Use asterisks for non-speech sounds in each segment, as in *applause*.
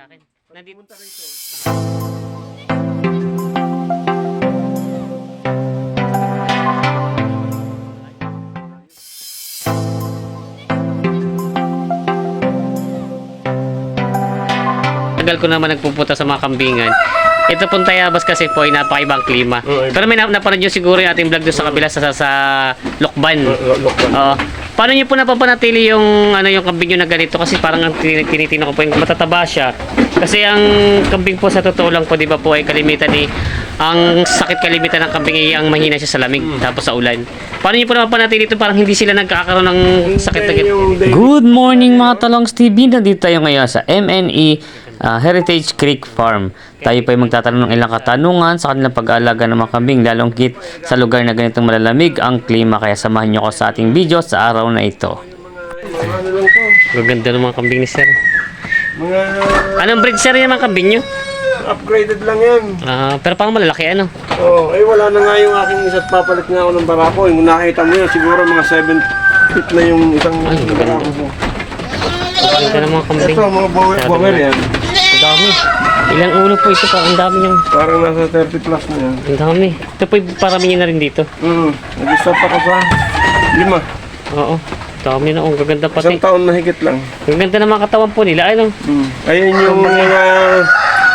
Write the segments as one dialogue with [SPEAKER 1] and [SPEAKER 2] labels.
[SPEAKER 1] sa akin. Nandito.
[SPEAKER 2] Pumunta rito.
[SPEAKER 1] Tagal ko naman nagpupunta sa mga kambingan. Ito pong Tayabas kasi po ay napakaibang klima. Pero may na- napanood nyo siguro yung ating vlog doon sa kabila sa, sa, sa Lokban.
[SPEAKER 2] Look
[SPEAKER 1] Oo. Paano niyo po napapanatili yung ano yung kambing nyo na ganito kasi parang ang tin- tinitingnan ko po yung matataba siya. Kasi ang kambing po sa totoo lang po 'di ba po ay kalimitan ni ang sakit kalimitan ng kambing ay ang mahina siya sa lamig tapos sa ulan. Paano niyo po napapanatili ito parang hindi sila nagkakaroon ng sakit na ganito? Good morning mga Talongs TV. Nandito tayo ngayon sa MNE ah, Heritage Creek Farm. Tayo pa ay magtatanong ng ilang katanungan sa kanilang pag-aalaga ng mga kambing lalong kit sa lugar na ganitong malalamig ang klima kaya samahan niyo ko sa ating video sa araw na ito.
[SPEAKER 2] Mga ano lang to.
[SPEAKER 1] Gaganda ng mga kambing ni Sir.
[SPEAKER 2] Mga
[SPEAKER 1] Anong breed Sir yung mga kambing nyo?
[SPEAKER 2] upgraded lang yan.
[SPEAKER 1] Ah, pero parang malalaki ano?
[SPEAKER 2] Oh, eh wala na nga yung aking isa't papalit nga ako ng barako. Yung nakita mo yan, siguro mga 7 feet na yung isang barako ko.
[SPEAKER 1] Ganda ng mga kambing.
[SPEAKER 2] Ito, mga bower, bower yan.
[SPEAKER 1] Dami. Ilang ulo po ito pa? Ang dami niyang.
[SPEAKER 2] Parang nasa 30 plus na yan.
[SPEAKER 1] Ang dami. Ito po parami na rin dito.
[SPEAKER 2] Mm, nag-stop ako sa lima.
[SPEAKER 1] Oo. Dami na. Ang gaganda pati.
[SPEAKER 2] Isang taon na higit lang.
[SPEAKER 1] Ang ganda ng mga katawan po nila. Ano?
[SPEAKER 2] Mm. Ayun yung mga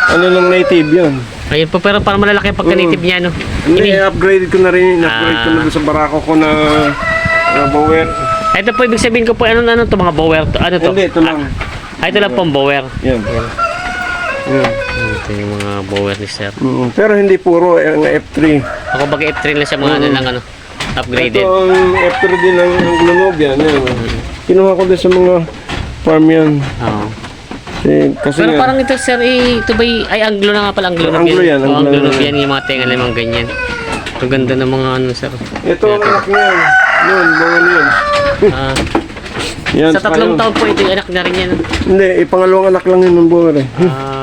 [SPEAKER 2] ano lang native yun.
[SPEAKER 1] Ayun po, pero parang malalaki ang pagka-native niya, no?
[SPEAKER 2] Hindi, upgraded ko na rin. In-upgrade ko
[SPEAKER 1] Ah.
[SPEAKER 2] na rin sa barako ko na, na bower.
[SPEAKER 1] Ito po, ibig sabihin ko po, ano, ano to, mga bower to? Ano to?
[SPEAKER 2] Hindi, ito lang.
[SPEAKER 1] Ah, ito lang pong bower.
[SPEAKER 2] Yan. Yan.
[SPEAKER 1] Ito yung mga bower ni Sir.
[SPEAKER 2] Mm, Pero hindi puro eh, ang F3.
[SPEAKER 1] Ako baga F3 lang siya, mga ano lang, ano, upgraded.
[SPEAKER 2] Ito ang F3 din ang, ang Glonob yan. yan. Kinuha ko din sa mga farm yan.
[SPEAKER 1] Oo.
[SPEAKER 2] Kasi, kasi
[SPEAKER 1] Pero
[SPEAKER 2] nga,
[SPEAKER 1] parang ito, Sir, eh, ito ba, y- ay, anglo na nga pala, anglo na
[SPEAKER 2] Anglo yan,
[SPEAKER 1] Oo,
[SPEAKER 2] anglo
[SPEAKER 1] anglo
[SPEAKER 2] na.
[SPEAKER 1] yan, yung mga tenga limang ganyan. Ang ganda ng mga ano, Sir.
[SPEAKER 2] ito ang anak niya. Yun, mga yun.
[SPEAKER 1] Ah,
[SPEAKER 2] Yan,
[SPEAKER 1] sa tatlong
[SPEAKER 2] yun.
[SPEAKER 1] taon po, ito yung anak na rin yan.
[SPEAKER 2] Hindi, ipangalawang anak lang yun ng bower eh.
[SPEAKER 1] Ah.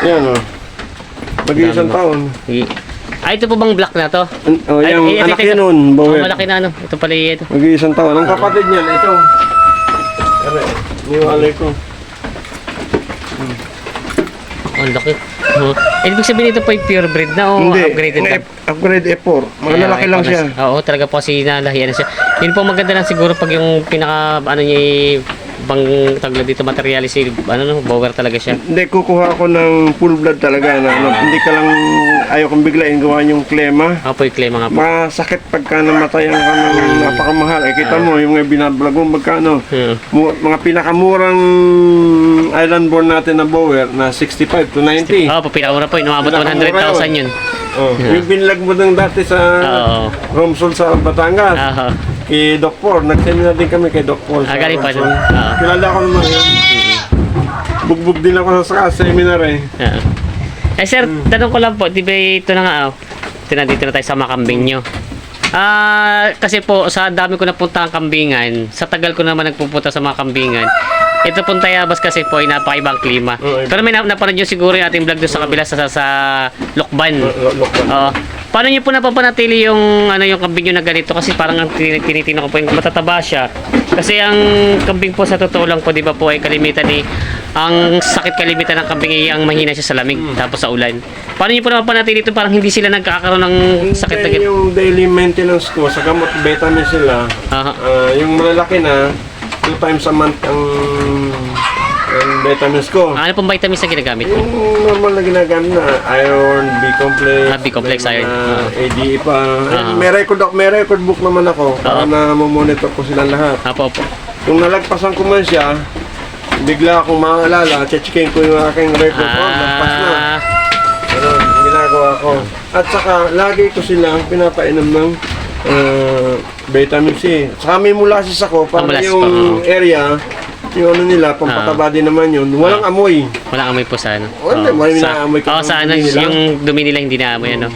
[SPEAKER 2] Yan o. Mag-iisang taon.
[SPEAKER 1] Sige. Ah, ito po bang black na to?
[SPEAKER 2] An- Oh,
[SPEAKER 1] Ay,
[SPEAKER 2] yung
[SPEAKER 1] ay,
[SPEAKER 2] anak
[SPEAKER 1] ito,
[SPEAKER 2] yan
[SPEAKER 1] ito.
[SPEAKER 2] nun,
[SPEAKER 1] Oh, malaki na ano. Ito pala yung ito.
[SPEAKER 2] Mag-iisang taon. Ang kapatid niyan, ito. Ano, niwalay ko.
[SPEAKER 1] Oh, ang laki. Oh. Eh, ibig sabihin ito po ay pure breed na o
[SPEAKER 2] Hindi,
[SPEAKER 1] upgraded na?
[SPEAKER 2] F- upgrade F4. Mga
[SPEAKER 1] Kaya,
[SPEAKER 2] lalaki
[SPEAKER 1] ay,
[SPEAKER 2] lang siya.
[SPEAKER 1] Oo, talaga po kasi nalahiyan na siya. Yun po maganda lang siguro pag yung pinaka, ano niya, eh, bang tagla dito materialis, eh, ano no, bower talaga siya.
[SPEAKER 2] Hindi, kukuha ako ng full blood talaga. Na, ano, hindi ka lang, ayaw kong biglain gawa yung klema.
[SPEAKER 1] Ako po yung claim mga po.
[SPEAKER 2] Masakit pagka namatayan ka ng napakamahal. Eh, kita mo, yung mga binablog mo, magkano.
[SPEAKER 1] Hmm.
[SPEAKER 2] Mu- mga pinakamurang island born natin na bower na 65 to 90.
[SPEAKER 1] Oo, po, pinaura po, inumabot
[SPEAKER 2] Pinakamura
[SPEAKER 1] 100,000 yun.
[SPEAKER 2] Oh, yung binlag mo ng dati sa
[SPEAKER 1] Oo.
[SPEAKER 2] Romsol sa Batangas.
[SPEAKER 1] Oo.
[SPEAKER 2] Kay Doc Paul. Nag-seminar din kami kay Doc Paul.
[SPEAKER 1] Ah, galing pa dun. Oo.
[SPEAKER 2] Kilala ko naman yun. Bugbog din ako sa sa seminar eh.
[SPEAKER 1] Oo. Eh sir, tanong ko lang po, di ba ito na nga, oh. Ito na, dito na tayo sa mga kambing nyo. Ah, kasi po sa dami ko napunta ang kambingan, sa tagal ko naman nagpupunta sa mga kambingan. Ito pong Tayabas kasi po ay napakaibang klima.
[SPEAKER 2] Oo, iba.
[SPEAKER 1] Pero may na- napanood nyo siguro yung ating vlog doon sa kabila sa, sa, sa Lokban.
[SPEAKER 2] Look
[SPEAKER 1] Oo. Paano niyo po napapanatili yung ano yung kambing nyo na ganito kasi parang ang tin- tinitingnan ko po yung matataba siya. Kasi ang kambing po sa totoo lang po 'di ba po ay kalimitan ni ang sakit kalimitan ng kambing ay ang mahina siya sa lamig tapos sa ulan. Paano niyo po napapanatili ito parang hindi sila nagkakaroon ng sakit na ganito?
[SPEAKER 2] yung daily maintenance ko sa gamot vitamin sila.
[SPEAKER 1] Aha.
[SPEAKER 2] ah, yung malalaki na, two times a month ang vitamins ko.
[SPEAKER 1] Ano pong vitamins na ginagamit mo?
[SPEAKER 2] Yung normal na ginagamit na iron, B-complex,
[SPEAKER 1] Ah, B-complex,
[SPEAKER 2] may
[SPEAKER 1] iron.
[SPEAKER 2] mga
[SPEAKER 1] Ah.
[SPEAKER 2] ADE pa. Eh,
[SPEAKER 1] Ah.
[SPEAKER 2] May record may record book naman ako para
[SPEAKER 1] Ah.
[SPEAKER 2] na monitor ko silang lahat.
[SPEAKER 1] Apo, apo.
[SPEAKER 2] Kung nalagpasan ko man siya, bigla akong maalala, checkin ko yung aking record. Oh, nagpas na.
[SPEAKER 1] Ah,
[SPEAKER 2] yung ginagawa ko. At saka, lagi ko silang pinapainom ng ah, vitamin C. Sa may molasses ako, para yung area, yung ano nila, pampataba din naman yun. Walang amoy.
[SPEAKER 1] walang amoy po sa ano.
[SPEAKER 2] Wala, wala
[SPEAKER 1] sa,
[SPEAKER 2] inaamoy ka
[SPEAKER 1] Oo, sa ano,
[SPEAKER 2] nila.
[SPEAKER 1] yung dumi nila hindi na amoy ano.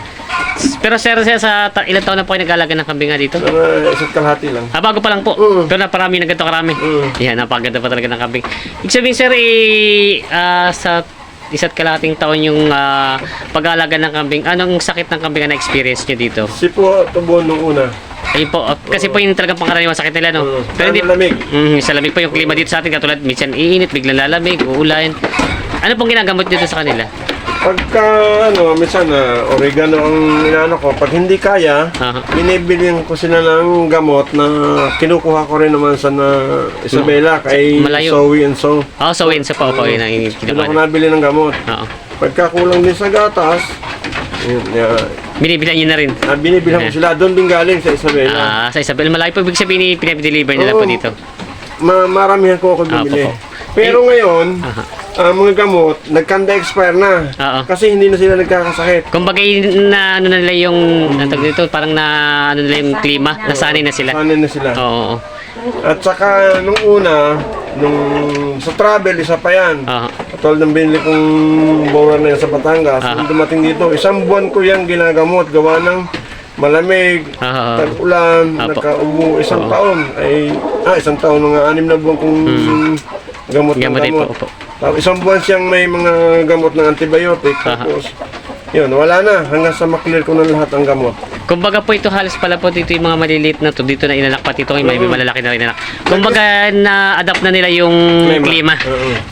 [SPEAKER 1] Pero sir, sir sa ta- ilang taon na po kayo nag-alaga ng kambing nga dito?
[SPEAKER 2] Mga isa't kalahati lang.
[SPEAKER 1] Ah, bago pa lang po.
[SPEAKER 2] Oo.
[SPEAKER 1] Pero naparami na ganito karami.
[SPEAKER 2] Oo.
[SPEAKER 1] Yan, napaganda pa talaga ng kambing. Ibig sabihin, sir, eh, ah, sa isa't kalating taon yung ah, pag-aalaga ng kambing, anong sakit ng kambing na experience nyo dito?
[SPEAKER 2] Si po tubo nung una.
[SPEAKER 1] Ayun po, ah, kasi po yung talagang pangkaraniwan sakit nila, no?
[SPEAKER 2] Oo.
[SPEAKER 1] Pero hindi,
[SPEAKER 2] lamig.
[SPEAKER 1] mm, sa lamig po yung klima dito sa atin, katulad, minsan iinit, biglang lalamig, uulan. Ano pong ginagamot dito sa kanila?
[SPEAKER 2] Pagka ano, minsan na oregano ang inaano ko, pag hindi kaya,
[SPEAKER 1] Aha.
[SPEAKER 2] binibilihan ko sila ng gamot na kinukuha ko rin naman sa na Isabela kay
[SPEAKER 1] Malayo.
[SPEAKER 2] Zoe and So.
[SPEAKER 1] Oh, so yun, sa po po, yun ang
[SPEAKER 2] Doon ako nabili ng gamot.
[SPEAKER 1] Oo.
[SPEAKER 2] Pagka kulang din sa gatas, yun, uh,
[SPEAKER 1] Binibilan nyo na rin.
[SPEAKER 2] binibilhan ko sila. Doon din galing sa Isabela.
[SPEAKER 1] Ah, sa Isabel, malayo po ibig sabihin pinapideliver nila po
[SPEAKER 2] Oo.
[SPEAKER 1] dito.
[SPEAKER 2] Ma maramihan ko ako bumili.
[SPEAKER 1] Ah, po, po.
[SPEAKER 2] Pero ngayon,
[SPEAKER 1] Aha.
[SPEAKER 2] ang mga gamot, nagkanda expire na.
[SPEAKER 1] Oo.
[SPEAKER 2] Kasi hindi na sila nagkakasakit.
[SPEAKER 1] Kumbaga na ano na nila yung tawag dito, parang na ano nila yung klima, nasanay na sila.
[SPEAKER 2] Sanay na sila.
[SPEAKER 1] Oo.
[SPEAKER 2] At saka nung una, nung sa travel, isa pa yan.
[SPEAKER 1] Oo.
[SPEAKER 2] Katulad ng binili kong bower na yan sa Batangas.
[SPEAKER 1] Ah.
[SPEAKER 2] Nung dumating dito, isang buwan ko yan ginagamot. Gawa ng malamig,
[SPEAKER 1] Oo.
[SPEAKER 2] tag-ulan,
[SPEAKER 1] Apo.
[SPEAKER 2] nakaubo isang
[SPEAKER 1] Oo.
[SPEAKER 2] taon. Ay, ah, isang taon, mga anim na buwan kong gamot ng
[SPEAKER 1] Hmm. Gamot din
[SPEAKER 2] gamot.
[SPEAKER 1] po, opo.
[SPEAKER 2] Tapos isang buwan siyang may mga gamot ng antibiotic.
[SPEAKER 1] Aha.
[SPEAKER 2] Tapos, yun, wala na. Hanggang sa maklear ko na lahat ang gamot.
[SPEAKER 1] Kumbaga po ito halos pala po dito yung mga maliliit na to dito na inalak pati ito ngayon may malalaki na rin inalak. Kumbaga na-adapt na nila yung
[SPEAKER 2] Klima.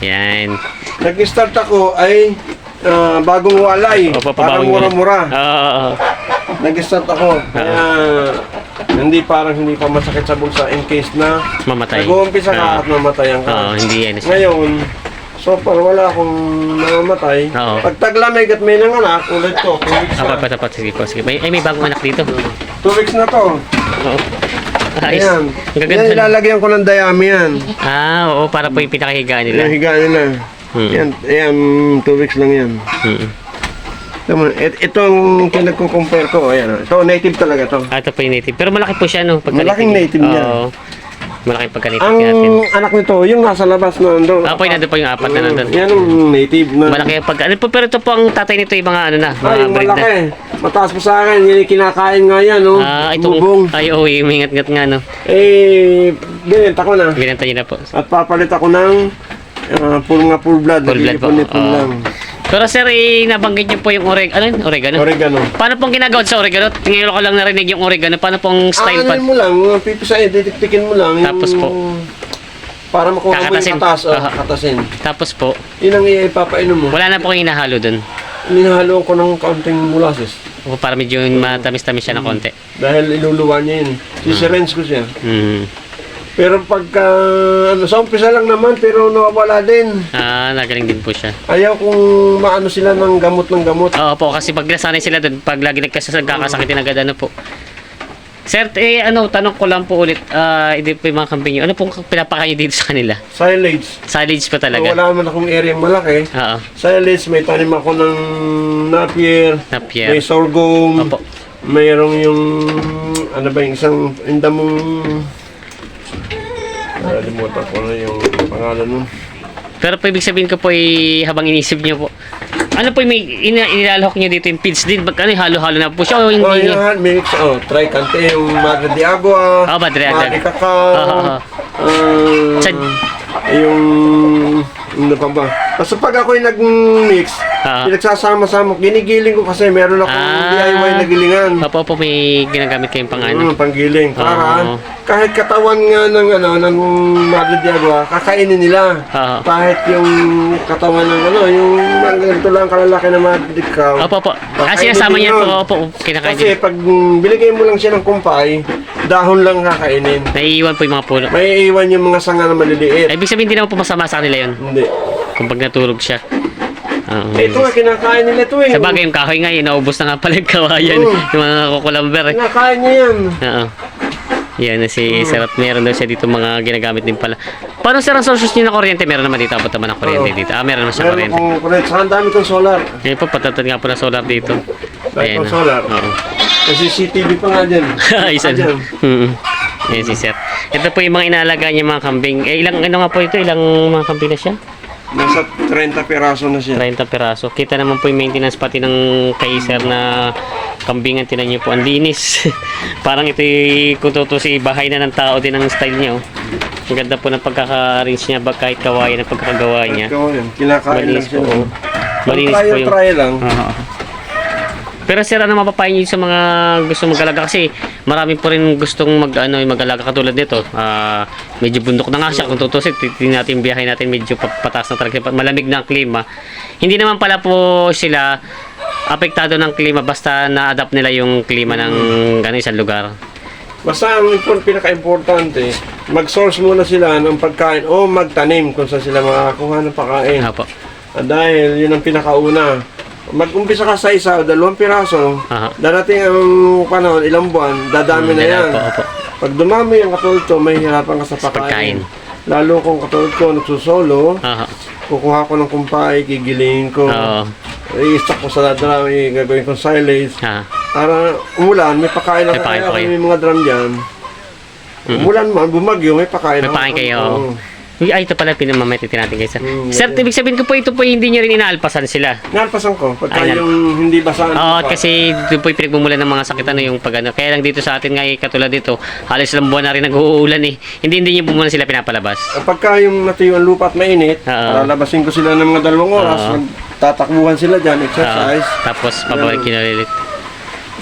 [SPEAKER 1] Yan.
[SPEAKER 2] Nag-start ako ay ah, bagong walay.
[SPEAKER 1] Opo,
[SPEAKER 2] parang mura-mura.
[SPEAKER 1] Oo. oo, oo.
[SPEAKER 2] Nag-start ako. Kaya hindi parang hindi pa masakit sa bulsa in case na
[SPEAKER 1] Mamatay.
[SPEAKER 2] nag-uumpisa ka
[SPEAKER 1] Oo.
[SPEAKER 2] at mamatayan ka.
[SPEAKER 1] Oo, hindi yan.
[SPEAKER 2] Ngayon, so far wala akong namamatay.
[SPEAKER 1] Oo.
[SPEAKER 2] Pag taglamig at may nanganak, ulit ko. Two weeks
[SPEAKER 1] Tapat,
[SPEAKER 2] na.
[SPEAKER 1] tapat, sige po, sige. May, ay, may bagong anak dito.
[SPEAKER 2] Two weeks na to.
[SPEAKER 1] Oo. Ayos.
[SPEAKER 2] Ayan.
[SPEAKER 1] Ang
[SPEAKER 2] Yan,
[SPEAKER 1] gaganda.
[SPEAKER 2] ilalagyan ko ng dayami yan.
[SPEAKER 1] Ah, oo, para po yung pinakahigaan nila.
[SPEAKER 2] Yung higa nila.
[SPEAKER 1] Mm.
[SPEAKER 2] Yan, yan, two weeks lang yan.
[SPEAKER 1] Mm.
[SPEAKER 2] Tama, et, ito ang pinagko-compare ko. Ayan, ito native talaga to.
[SPEAKER 1] Ah, ito po yung native. Pero malaki po siya, no? Pagka
[SPEAKER 2] Malaking native niya.
[SPEAKER 1] Oo. Malaking pagka native
[SPEAKER 2] Ang
[SPEAKER 1] natin.
[SPEAKER 2] anak nito, yung nasa labas na ando.
[SPEAKER 1] Ah, po yung nandun po yung apat na nandun.
[SPEAKER 2] Yan ang native na.
[SPEAKER 1] Malaki yung pagka... Ano po, pero ito po ang tatay nito yung mga ano na, mga
[SPEAKER 2] Ay,
[SPEAKER 1] breed na.
[SPEAKER 2] malaki. Mataas pa sa akin. Yan yung kinakain nga yan, no?
[SPEAKER 1] Ah, itong...
[SPEAKER 2] Bubong.
[SPEAKER 1] Ay, oo, yung ingat-ngat nga, no?
[SPEAKER 2] Eh, binenta ko na.
[SPEAKER 1] Binenta niyo na po.
[SPEAKER 2] At papalit ako ng uh, full nga full blood.
[SPEAKER 1] Full blood po. Oo.
[SPEAKER 2] lang.
[SPEAKER 1] Pero sir, eh, nabanggit niyo po yung oreg... Ano yun? Oregano?
[SPEAKER 2] Oregano.
[SPEAKER 1] Paano pong ginagawa sa oregano? Ngayon ko lang narinig yung oregano. Paano pong style pa?
[SPEAKER 2] Ah, ano mo lang, uh, pipisain, titiktikin mo lang.
[SPEAKER 1] Tapos
[SPEAKER 2] yung,
[SPEAKER 1] po?
[SPEAKER 2] Para makuha mo yung katas. Oh,
[SPEAKER 1] Aha.
[SPEAKER 2] katasin.
[SPEAKER 1] Tapos po,
[SPEAKER 2] Yun ang ipapainom mo.
[SPEAKER 1] wala na po kayong hinahalo dun.
[SPEAKER 2] Ninahalo ko ng kaunting molasses.
[SPEAKER 1] O para medyo matamis-tamis siya ng konti.
[SPEAKER 2] Dahil iluluwa niya yun. Sisirense ko siya.
[SPEAKER 1] Mm.
[SPEAKER 2] Pero pagka, ano, sa umpisa lang naman, pero nawawala din.
[SPEAKER 1] Ah, nagaling din po siya.
[SPEAKER 2] Ayaw kung maano sila ng gamot ng gamot.
[SPEAKER 1] Oo po, kasi pag nasanay sila dun, pag lagi nagkasasagkakasakitin agad, ano po. Sir, eh, ano, tanong ko lang po ulit, ah, hindi po yung mga kambing nyo, ano pong pinapakain nyo dito sa kanila?
[SPEAKER 2] Silage.
[SPEAKER 1] Silage pa talaga?
[SPEAKER 2] Wala naman akong area malaki.
[SPEAKER 1] Oo,
[SPEAKER 2] Silage, may tanim ako ng napier,
[SPEAKER 1] napier.
[SPEAKER 2] may sorghum,
[SPEAKER 1] Opo.
[SPEAKER 2] mayroong yung, ano ba yung isang, inda mong, nalimutan ko na yung pangalan nun.
[SPEAKER 1] Pero po ibig sabihin ko po, eh, habang inisip nyo po, ano po yung may ina, inilalahok nyo dito yung feeds din? Pag ano, halo-halo na po siya o hindi?
[SPEAKER 2] Oh, yan, mix, oh, try kante, yung Madre de Agua,
[SPEAKER 1] Oh, Madre de Agua.
[SPEAKER 2] Madre Cacao,
[SPEAKER 1] Oo, oo.
[SPEAKER 2] ah,
[SPEAKER 1] Sa-
[SPEAKER 2] yung, ano pa ba? Basta pag ako'y nag-mix,
[SPEAKER 1] Ah.
[SPEAKER 2] pinagsasama-sama, ginigiling ko kasi meron akong
[SPEAKER 1] Ah.
[SPEAKER 2] DIY na gilingan.
[SPEAKER 1] Opo, opo, may ginagamit kayong pang ano.
[SPEAKER 2] Mm, panggiling. Para
[SPEAKER 1] Oo.
[SPEAKER 2] kahit katawan nga ng ano ng Madre de Agua, kakainin nila.
[SPEAKER 1] Oo.
[SPEAKER 2] Kahit yung katawan ng ano, yung mga ganito lang kalalaki na Madre Cacao.
[SPEAKER 1] Opo, opo. Ah,
[SPEAKER 2] Kakainin
[SPEAKER 1] sinasama niya
[SPEAKER 2] yun.
[SPEAKER 1] po, opo, kinakain
[SPEAKER 2] Kasi
[SPEAKER 1] din.
[SPEAKER 2] pag mm, binigay mo lang siya ng kumpay, dahon lang kakainin.
[SPEAKER 1] Naiiwan po yung mga puno.
[SPEAKER 2] May iwan yung mga sanga na maliliit.
[SPEAKER 1] Ibig sabihin, hindi naman po masama sa kanila yun.
[SPEAKER 2] Hindi.
[SPEAKER 1] Kung pag natulog siya.
[SPEAKER 2] Eh, ito nga, kinakain nila ito eh.
[SPEAKER 1] Sa bagay, yung kahoy nga, yun, naubos na nga pala yung kawayan.
[SPEAKER 2] Oo.
[SPEAKER 1] yung mga kukulamber. Eh.
[SPEAKER 2] Kinakain niya yan.
[SPEAKER 1] Oo. Yan na si at meron daw siya dito mga ginagamit din pala. Paano sir ang sources niyo ng kuryente? Meron naman dito, abot naman ng kuryente
[SPEAKER 2] Oo.
[SPEAKER 1] dito. Ah, meron naman siya
[SPEAKER 2] Meron
[SPEAKER 1] kuryente.
[SPEAKER 2] akong kuryente. Saka ang dami kong solar.
[SPEAKER 1] Ngayon po, patatad nga po na solar dito.
[SPEAKER 2] Pang
[SPEAKER 1] na.
[SPEAKER 2] solar.
[SPEAKER 1] Oo.
[SPEAKER 2] Kasi CCTV pa nga dyan.
[SPEAKER 1] Isa. Mm Yan si Sir. Ito po yung mga inalaga niya mga kambing. Eh, ilang, ano nga po ito? Ilang mga kambing na siya?
[SPEAKER 2] Nasa 30 peraso na siya.
[SPEAKER 1] 30 peraso. Kita naman po yung maintenance pati ng kay Sir na kambingan. Tinan niyo po, ang linis. *laughs* Parang ito yung, kung tutusi, bahay na ng tao din ang style niya. Oh. Ang ganda po ng pagkaka-arrange niya, bag- kahit kawayan ang pagkakagawa niya.
[SPEAKER 2] Ikaw yan. Kinakain lang
[SPEAKER 1] Malinis
[SPEAKER 2] siya.
[SPEAKER 1] po. oh. Malinis po yung...
[SPEAKER 2] try lang.
[SPEAKER 1] Oo. Pero sir, ano mapapayo niyo sa mga gusto mag-alaga? Kasi marami po rin gustong mag ano mag-alaga katulad nito. Ah, medyo bundok na nga siya kung tutusin, titingnan natin biyahe natin medyo pa- patas na talaga, malamig na ang klima. Hindi naman pala po sila apektado ng klima basta na-adapt nila yung klima ng ano, isang lugar.
[SPEAKER 2] Basta ang import, pinaka-importante, mag-source muna sila ng pagkain o magtanim kung saan sila makakakuha ng pagkain.
[SPEAKER 1] Apo.
[SPEAKER 2] Ah, dahil yun ang pinakauna. Mag-umpisa ka sa isa o dalawang piraso,
[SPEAKER 1] Aha.
[SPEAKER 2] darating ang panahon, ilang buwan, dadami na yan.
[SPEAKER 1] Opo, opo.
[SPEAKER 2] Pag dumami ang katulad ko, may hirapan ka sa
[SPEAKER 1] Sa pagkain.
[SPEAKER 2] pagkain. Lalo kung katulad ko, nagsusolo,
[SPEAKER 1] Aha.
[SPEAKER 2] kukuha ko ng kumpay, gigilingin ko,
[SPEAKER 1] Oo.
[SPEAKER 2] i-stock ko sa drum, gagawin kong silage. Para umulan, may pakain
[SPEAKER 1] May
[SPEAKER 2] ako
[SPEAKER 1] pakain
[SPEAKER 2] kaya
[SPEAKER 1] pa kayo.
[SPEAKER 2] may mga drum dyan. Umulan man, bumagyo, may pakain
[SPEAKER 1] May
[SPEAKER 2] ako.
[SPEAKER 1] pakain kayo.
[SPEAKER 2] Oo.
[SPEAKER 1] Uy, ay, ito pala pinamametitin natin guys.
[SPEAKER 2] Mm,
[SPEAKER 1] Sir, ibig sabihin ko po ito po hindi nyo rin inaalpasan sila.
[SPEAKER 2] Nalpasan ko, pagka
[SPEAKER 1] Ayan.
[SPEAKER 2] yung hindi basaan.
[SPEAKER 1] Oo,
[SPEAKER 2] pa.
[SPEAKER 1] kasi doon po pinagmumulan ng mga sakit ano yung pag ano. Kaya lang dito sa atin nga eh, katulad dito, halos ilang buwan na rin nag-uulan eh. Hindi hindi nyo po muna sila pinapalabas.
[SPEAKER 2] Ah, Pagka yung natuyo ang lupa at mainit,
[SPEAKER 1] Oo.
[SPEAKER 2] lalabasin ko sila ng mga dalawang oras,
[SPEAKER 1] Oo.
[SPEAKER 2] tatakbuhan sila dyan,
[SPEAKER 1] Oo.
[SPEAKER 2] exercise.
[SPEAKER 1] tapos pabalik
[SPEAKER 2] Ganun.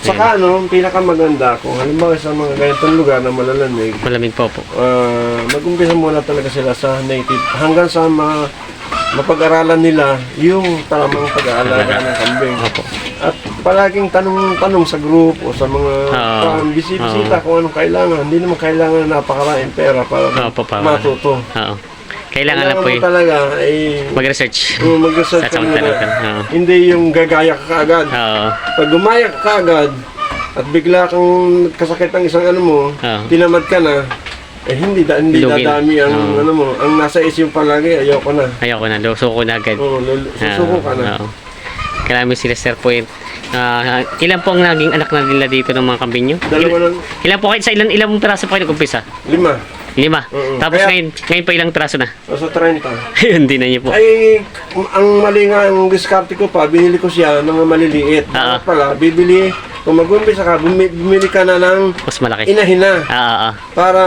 [SPEAKER 2] Saka ano, pinakamaganda kung halimbawa sa mga ganitong lugar na malalamig,
[SPEAKER 1] Malamig po po.
[SPEAKER 2] ah, mag-umpisa muna talaga sila sa native hanggang sa ma mapag-aralan nila yung tamang pag-aalaga ng kambing.
[SPEAKER 1] Opo.
[SPEAKER 2] At palaging tanong-tanong sa group o sa mga
[SPEAKER 1] Oo.
[SPEAKER 2] um, bisita kung anong kailangan. Hindi naman kailangan na napakaraing pera para
[SPEAKER 1] Opo, para-
[SPEAKER 2] matuto.
[SPEAKER 1] Oo. Kailangan lang po eh,
[SPEAKER 2] talaga ay
[SPEAKER 1] mag-research.
[SPEAKER 2] um, mag-research
[SPEAKER 1] Sa
[SPEAKER 2] ka muna.
[SPEAKER 1] Oo.
[SPEAKER 2] Hindi yung gagaya ka kaagad.
[SPEAKER 1] Oo.
[SPEAKER 2] Pag gumaya ka kaagad at bigla kang kasakit ang isang ano mo,
[SPEAKER 1] Oo.
[SPEAKER 2] tinamad ka na, eh hindi da, hindi
[SPEAKER 1] Lugin.
[SPEAKER 2] dadami ang
[SPEAKER 1] Oo.
[SPEAKER 2] ano mo. Ang nasa isip palagi, ayoko na.
[SPEAKER 1] Ayoko na, luso ko na agad.
[SPEAKER 2] Oh, lul- susuko ka na.
[SPEAKER 1] Oo. Kailangan mo sila sir po yun. Ah, ilan po ang naging anak na nila dito ng mga kambing nyo?
[SPEAKER 2] Dalawa lang,
[SPEAKER 1] Ilan po kayo sa ilan ilang piraso po kayo nag-umpisa?
[SPEAKER 2] lima.
[SPEAKER 1] Lima.
[SPEAKER 2] Oo.
[SPEAKER 1] Tapos
[SPEAKER 2] Kaya-
[SPEAKER 1] ngayon, ngayon pa ilang piraso na?
[SPEAKER 2] O sa 30.
[SPEAKER 1] Ayun, hindi na niyo po.
[SPEAKER 2] Ay, ang mali nga ang diskarte ko pa, binili ko siya ng mga maliliit.
[SPEAKER 1] Oo.
[SPEAKER 2] Dapat pala, bibili, kung mag-umpisa ka, bumi- bumili ka na ng
[SPEAKER 1] Mas malaki.
[SPEAKER 2] inahina.
[SPEAKER 1] Ah, ah, ah.
[SPEAKER 2] Para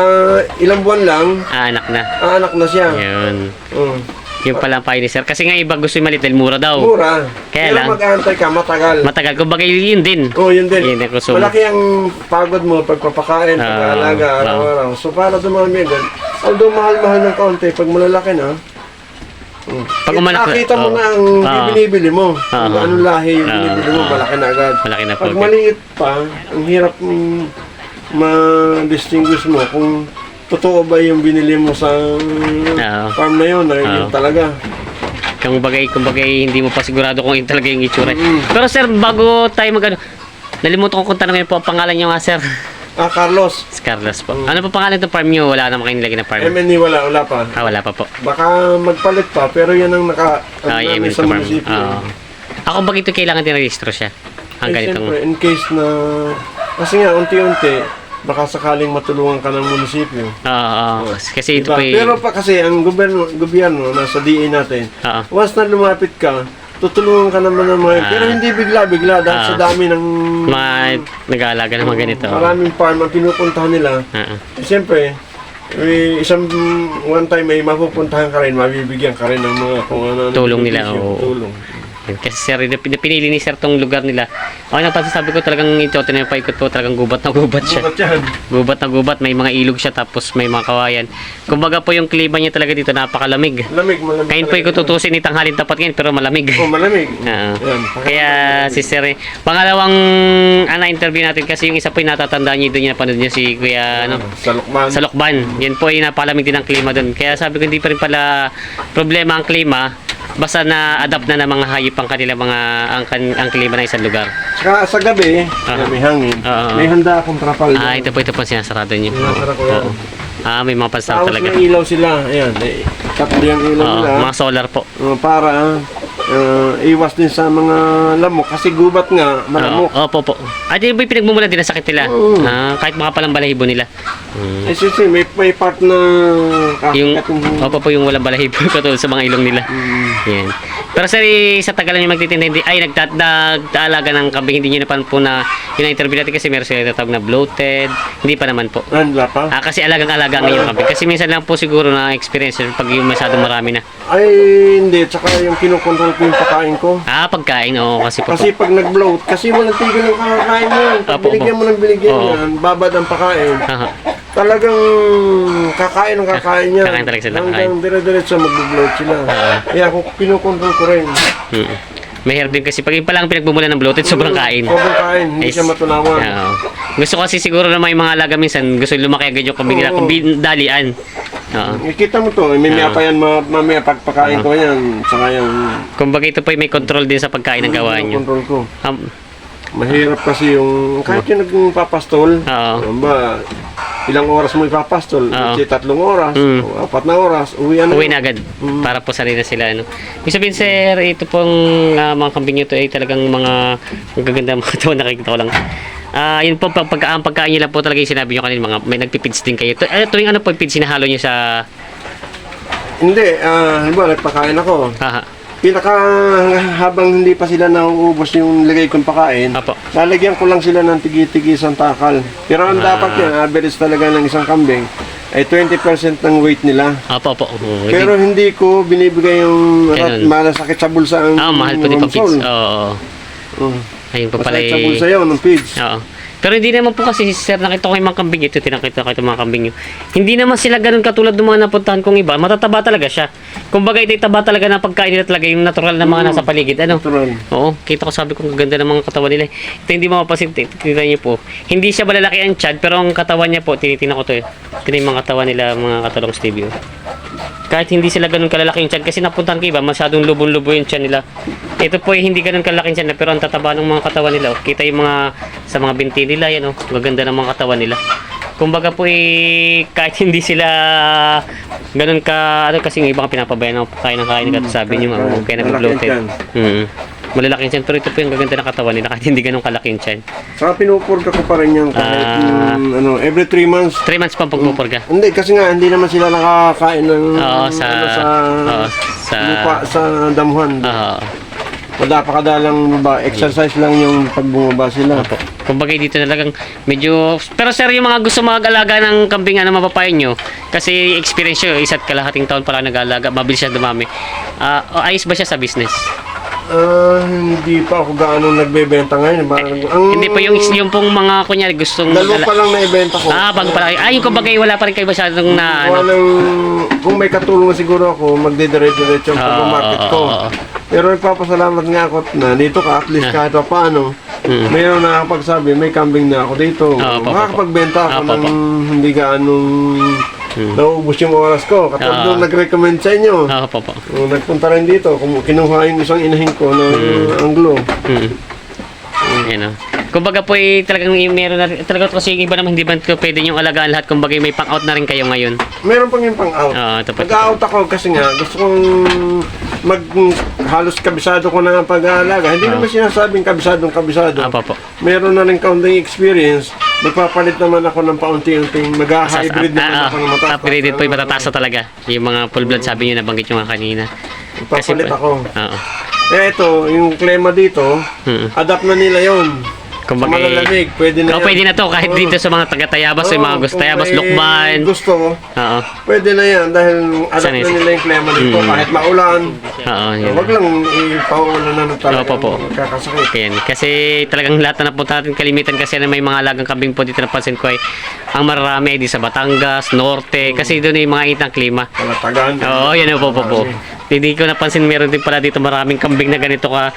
[SPEAKER 2] ilang buwan lang,
[SPEAKER 1] Ah, anak na.
[SPEAKER 2] aanak na siya.
[SPEAKER 1] Yun.
[SPEAKER 2] Oo.
[SPEAKER 1] Yung pala ang payo ni sir. Kasi nga iba gusto yung maliit dahil mura daw.
[SPEAKER 2] Mura.
[SPEAKER 1] Kaya
[SPEAKER 2] Pero
[SPEAKER 1] lang.
[SPEAKER 2] mag-aantay ka, matagal.
[SPEAKER 1] Matagal. Kumbaga yun din.
[SPEAKER 2] Oo, yun din.
[SPEAKER 1] Yun ang consumo.
[SPEAKER 2] Malaki ang pagod mo, pagpapakain,
[SPEAKER 1] Ah,
[SPEAKER 2] pag-aalaga,
[SPEAKER 1] ah.
[SPEAKER 2] araw-araw. So, para dumami agad, although mahal-mahal ng kaunti, pag malalaki na, mm,
[SPEAKER 1] Pag umalaki-
[SPEAKER 2] nakita mo
[SPEAKER 1] oo.
[SPEAKER 2] na ang
[SPEAKER 1] Ah.
[SPEAKER 2] binibili mo. Kung
[SPEAKER 1] Ah.
[SPEAKER 2] anong lahi yung binibili mo, malaki na agad.
[SPEAKER 1] Malaki na po
[SPEAKER 2] Pag maliit pa, ang hirap mm, ma-distinguish mo kung totoo ba yung binili mo sa
[SPEAKER 1] Ah.
[SPEAKER 2] farm na yun, na yun
[SPEAKER 1] Ah.
[SPEAKER 2] talaga.
[SPEAKER 1] Kung bagay, kung bagay, hindi mo pa sigurado kung yun talaga yung itsura.
[SPEAKER 2] Mm.
[SPEAKER 1] Pero sir, bago tayo mag ano, nalimutan ko kung tanongin po ang pangalan niyo nga sir.
[SPEAKER 2] Ah, Carlos,
[SPEAKER 1] Si Carlos po. Ano po pangalan ng farm niyo? Wala naman kayo nilagay na farm.
[SPEAKER 2] MNE wala, wala pa.
[SPEAKER 1] Ah, wala pa po.
[SPEAKER 2] Baka magpalit pa, pero yan ang naka
[SPEAKER 1] Ah,
[SPEAKER 2] ano
[SPEAKER 1] yeah,
[SPEAKER 2] namin sa
[SPEAKER 1] farm.
[SPEAKER 2] munisipyo.
[SPEAKER 1] Ah. Ako ba ito kailangan din registro siya? Ang
[SPEAKER 2] Eh,
[SPEAKER 1] ganitong...
[SPEAKER 2] siyempre, in case na, kasi nga, unti-unti, baka sakaling matulungan ka ng munisipyo.
[SPEAKER 1] Ah, ah. kasi ito
[SPEAKER 2] Diba?
[SPEAKER 1] po
[SPEAKER 2] Pero pa kasi, ang gobyerno, gobyerno, nasa DA natin,
[SPEAKER 1] Ah,
[SPEAKER 2] once na lumapit ka, tutulungan ka naman ng mga, pero hindi bigla-bigla dahil
[SPEAKER 1] Ah.
[SPEAKER 2] sa dami ng
[SPEAKER 1] mga nag-aalaga ng mga ganito.
[SPEAKER 2] maraming farm ang pinupuntahan nila.
[SPEAKER 1] Ah.
[SPEAKER 2] Eh, Siyempre, eh, isang one time may mapupuntahan ka rin, mabibigyan ka rin ng mga kung ano
[SPEAKER 1] Tulong nila, oo.
[SPEAKER 2] Tulong.
[SPEAKER 1] Yan, Kasi sir, pin- pinili ni sir tong lugar nila. Ako nang pasasabi ko talagang ito, tinapaikot po talagang gubat na gubat siya.
[SPEAKER 2] Bakit yan?
[SPEAKER 1] Gubat na gubat, may mga ilog siya tapos may mga kawayan. Kumbaga po yung klima niya talaga dito napakalamig.
[SPEAKER 2] Lamig, malamig.
[SPEAKER 1] Ngayon po
[SPEAKER 2] talaga.
[SPEAKER 1] yung tutusin ni tanghalin tapat ngayon pero malamig.
[SPEAKER 2] Oh, malamig. *laughs*
[SPEAKER 1] Oo.
[SPEAKER 2] Yan.
[SPEAKER 1] Kaya si Sir, eh, pangalawang ana interview natin kasi yung isa po yung natatandaan niyo doon yung napanood niyo si Kuya ano,
[SPEAKER 2] Sa Lukman.
[SPEAKER 1] sa Lokban. Yan po ay napalamig din ang klima doon. Kaya sabi ko hindi pa rin pala problema ang klima basta na-adapt na ng mga hayop ang kanila mga ang, ang klima ng isang lugar.
[SPEAKER 2] Saka sa gabi,
[SPEAKER 1] Ah.
[SPEAKER 2] may hangin.
[SPEAKER 1] Ah.
[SPEAKER 2] may handa akong trapal.
[SPEAKER 1] Ah, ito po ito po sinasarado niyo.
[SPEAKER 2] Sinasara ko yan.
[SPEAKER 1] Oo. Ah, may mga pansaw
[SPEAKER 2] Tapos
[SPEAKER 1] talaga.
[SPEAKER 2] may ilaw sila. Ayan, eh, tatlo yung ilaw
[SPEAKER 1] Oo,
[SPEAKER 2] nila.
[SPEAKER 1] mga solar po.
[SPEAKER 2] Uh, para uh, iwas din sa mga lamok. Kasi gubat nga, malamok.
[SPEAKER 1] Oo, opo po. At yung pinagmumulan din ang sakit nila?
[SPEAKER 2] Oo.
[SPEAKER 1] Ah, kahit mga palang balahibo nila. Mm.
[SPEAKER 2] Eh, sisi, may, may part na
[SPEAKER 1] Yung,
[SPEAKER 2] kakatong-
[SPEAKER 1] opo po yung walang balahibo *laughs* katulad sa mga ilong nila.
[SPEAKER 2] Mm.
[SPEAKER 1] Yan. Pero sir, eh, sa tagal niyo magtitinda, hindi, ay nagta- nagtaalaga ng kambing, hindi niyo na pa po na, yun ang interview natin kasi meron sila tatawag na bloated, hindi pa naman po.
[SPEAKER 2] Nandla pa?
[SPEAKER 1] Ah, kasi alagang-alaga ang inyong kambing. Kasi minsan lang po siguro na experience yun pag yung masyadong marami na.
[SPEAKER 2] Ay, hindi. Tsaka yung kinukontrol ko yung pagkain ko.
[SPEAKER 1] Ah, pagkain, oo, kasi po.
[SPEAKER 2] Kasi pag nag-bloat, kasi walang tigil ng kakain mo. Pag
[SPEAKER 1] Apo,
[SPEAKER 2] binigyan
[SPEAKER 1] apo.
[SPEAKER 2] mo ng binigyan
[SPEAKER 1] Oo.
[SPEAKER 2] yan, babad ang pakain.
[SPEAKER 1] Aha.
[SPEAKER 2] Talagang kakain ang kakain niya.
[SPEAKER 1] Kakain talaga sila,
[SPEAKER 2] Hanggang dire-diretso mag-bloat sila.
[SPEAKER 1] Oo.
[SPEAKER 2] Kaya ako kinukontrol ko rin.
[SPEAKER 1] Mm. Mahirap din kasi pag yun pa lang pinagmumula ng bloated, sobrang kain.
[SPEAKER 2] Sobrang kain, hindi
[SPEAKER 1] Yes.
[SPEAKER 2] siya matunawan.
[SPEAKER 1] Oo. Gusto kasi siguro na may mga alaga minsan, gusto lumaki agad yung kambing nila,
[SPEAKER 2] Oo.
[SPEAKER 1] kung dalian. Oo.
[SPEAKER 2] Ikita mo to, may maya
[SPEAKER 1] Oo.
[SPEAKER 2] pa yan, ma- mamaya pagpakain ko yan. Saka yung
[SPEAKER 1] Kumbaga ito pa may control din sa pagkain ng gawa nyo.
[SPEAKER 2] control ko.
[SPEAKER 1] Um,
[SPEAKER 2] Mahirap kasi yung, kahit yung nagpapastol,
[SPEAKER 1] Oo.
[SPEAKER 2] ano ba, ilang oras mo ipapastol?
[SPEAKER 1] Oo.
[SPEAKER 2] Kasi tatlong oras,
[SPEAKER 1] Mm.
[SPEAKER 2] o apat na oras, uwi na.
[SPEAKER 1] Uwi na agad para po sanay na sila ano. Ibig sabihin sir, ito pong ah, mga kambing nyo to ay talagang mga magaganda *laughs* mga ito nakikita ko lang. Ah, yun po pag pagka, ang pagkain nila po talaga yung sinabi nyo kanina mga may nagpipids din kayo. To, eh, tuwing ano po yung pids sinahalo nyo sa
[SPEAKER 2] Hindi, ah, halimbawa nagpakain ako.
[SPEAKER 1] haha.
[SPEAKER 2] Pinaka habang hindi pa sila nauubos yung lagay kong pakain,
[SPEAKER 1] Apo.
[SPEAKER 2] lalagyan ko lang sila ng tigi-tigi isang takal. Pero ang
[SPEAKER 1] Ah.
[SPEAKER 2] dapat yan, average talaga ng isang kambing, ay 20% ng weight nila.
[SPEAKER 1] Apo, apo. Oo,
[SPEAKER 2] Pero hindi ko binibigay yung
[SPEAKER 1] Ganun.
[SPEAKER 2] malasakit sa bulsa ang
[SPEAKER 1] Ah, mahal pa pids.
[SPEAKER 2] romsol.
[SPEAKER 1] Oo.
[SPEAKER 2] Oo.
[SPEAKER 1] Ayun po pala.
[SPEAKER 2] Masakit sa
[SPEAKER 1] eh.
[SPEAKER 2] bulsa yun, ng pids.
[SPEAKER 1] Oo. Pero hindi naman po kasi, sir, nakita ko yung mga kambing ito, tinakita ko itong mga kambing yun. Hindi naman sila ganun katulad ng mga napuntahan kong iba. Matataba talaga siya. Kumbaga, ito taba talaga ng pagkain nila talaga, yung natural na mga nasa paligid. Ano?
[SPEAKER 2] Natural.
[SPEAKER 1] Oo, kita ko sabi ko ganda ng mga katawan nila. Ito hindi mo mapasin, tinitingnan niyo po. Hindi siya malalaki ang chad, pero ang katawan niya po, tinitingnan ko to eh. Tingnan yung mga katawan nila, mga katalong Stevie. Kahit hindi sila ganun kalalaki yung tiyan kasi napuntahan ko iba, masyadong lubon-lubo yung tiyan nila. Ito po ay hindi ganun kalaki yung tiyan na pero ang tataba ng mga katawan nila. Oh. Kita yung mga sa mga binti nila yan oh. Gaganda ng mga katawan nila. Kumbaga po eh, kahit *laughs* hindi sila ganun ka ano kasi yung ibang pinapabayan ng kain ng kain mm, sabi niyo mga kaya nag-bloated.
[SPEAKER 2] yung
[SPEAKER 1] Mm. Malalaki yung tiyan pero ito po yung gaganda ng katawan nila *laughs* kahit hindi ganun kalaki yung tiyan.
[SPEAKER 2] Saka pinupurga ko pa rin yan kahit
[SPEAKER 1] Ah.
[SPEAKER 2] yung, ano, every 3 months.
[SPEAKER 1] 3 months pa pagpupurga.
[SPEAKER 2] Hindi, kasi nga hindi naman sila nakakain ng
[SPEAKER 1] Oo, sa
[SPEAKER 2] ano, sa,
[SPEAKER 1] oo, sa
[SPEAKER 2] lupa, sa damuhan.
[SPEAKER 1] Oo.
[SPEAKER 2] Wala pa kadalang ba, exercise lang yung pag bumaba sila.
[SPEAKER 1] Opo. Kumbaga dito talagang medyo... Pero sir, yung mga gusto mag-alaga ng kambing ano mapapayo nyo, kasi experience nyo, isa't kalahating taon pala nag-alaga, mabilis siya dumami. Ah, ayos ba siya sa business?
[SPEAKER 2] Ah, hindi pa ako gaano nagbebenta ngayon. Ba, ang,
[SPEAKER 1] Eh, Hindi po yung, yung pong mga kunyari gustong...
[SPEAKER 2] Dalawa pa lang naibenta ko.
[SPEAKER 1] Ah, bago pala. Ay, yung kumbaga wala pa rin kayo masyadong na... Ano,
[SPEAKER 2] Walang, kung may katulong siguro ako, magdidiretso-diretso ang
[SPEAKER 1] Oo,
[SPEAKER 2] pag-market
[SPEAKER 1] oo,
[SPEAKER 2] ko.
[SPEAKER 1] oo, oo.
[SPEAKER 2] Pero nagpapasalamat nga ako na dito ka, at least kahit pa paano,
[SPEAKER 1] Mm.
[SPEAKER 2] mayroon na may kambing na ako dito.
[SPEAKER 1] Oo, po, po, po.
[SPEAKER 2] Makakapagbenta ako
[SPEAKER 1] Oo, po,
[SPEAKER 2] ng hindi gaanong
[SPEAKER 1] Mm.
[SPEAKER 2] nauubos yung oras ko. Katulad
[SPEAKER 1] Oo.
[SPEAKER 2] nung nag-recommend sa inyo.
[SPEAKER 1] Oo po po.
[SPEAKER 2] Nung nagpunta rin dito, kum- kinuha yung isang inahin ko na anglo.
[SPEAKER 1] Mm. Yan o. Kumbaga po eh, talagang eh, meron na rin- talaga kasi yung iba naman hindi ba ito pwede yung alagaan lahat kumbaga may pang-out na rin kayo ngayon.
[SPEAKER 2] Meron pang yung pang-out.
[SPEAKER 1] Oo, ito pa.
[SPEAKER 2] Nag-out ako kasi nga gusto kong mag halos kabisado ko na ang pag-aalaga. Hindi
[SPEAKER 1] Ah.
[SPEAKER 2] naman sinasabing kabisadong kabisado.
[SPEAKER 1] Apo po.
[SPEAKER 2] Meron na rin kaunting experience. Magpapalit naman ako ng paunti-unting mag-hybrid naman
[SPEAKER 1] Ah,
[SPEAKER 2] ako ng mataas.
[SPEAKER 1] upgraded po yung matataas na talaga. Yung mga full blood sabi niyo nabanggit nyo nga kanina.
[SPEAKER 2] Magpapalit
[SPEAKER 1] po-
[SPEAKER 2] ako.
[SPEAKER 1] Oo.
[SPEAKER 2] Eh ito, yung klema dito,
[SPEAKER 1] Mm.
[SPEAKER 2] adapt na nila yon.
[SPEAKER 1] Kumbaga,
[SPEAKER 2] Sa malalamig, pwede na
[SPEAKER 1] Oh,
[SPEAKER 2] yan.
[SPEAKER 1] pwede na to kahit
[SPEAKER 2] Oo.
[SPEAKER 1] dito sa mga taga-Tayabas, yung mga
[SPEAKER 2] Oo,
[SPEAKER 1] gusto
[SPEAKER 2] kung
[SPEAKER 1] Tayabas, Lukban.
[SPEAKER 2] Gusto mo,
[SPEAKER 1] Oo.
[SPEAKER 2] pwede na yan dahil adapt na nila yung klema dito
[SPEAKER 1] Mm.
[SPEAKER 2] kahit maulan.
[SPEAKER 1] Oo, yun.
[SPEAKER 2] Huwag lang ipaulan na ng talaga.
[SPEAKER 1] Opo po.
[SPEAKER 2] Kakasakit.
[SPEAKER 1] Ayan. Kasi talagang lahat na napunta natin kalimitan kasi na may mga alagang kambing po dito napansin ko ay ang marami ay di sa Batangas, Norte, kasi doon ay mga itang klima.
[SPEAKER 2] Kalatagan.
[SPEAKER 1] Oo, yan po po po. Hindi ko napansin meron din pala dito maraming kambing na ganito ka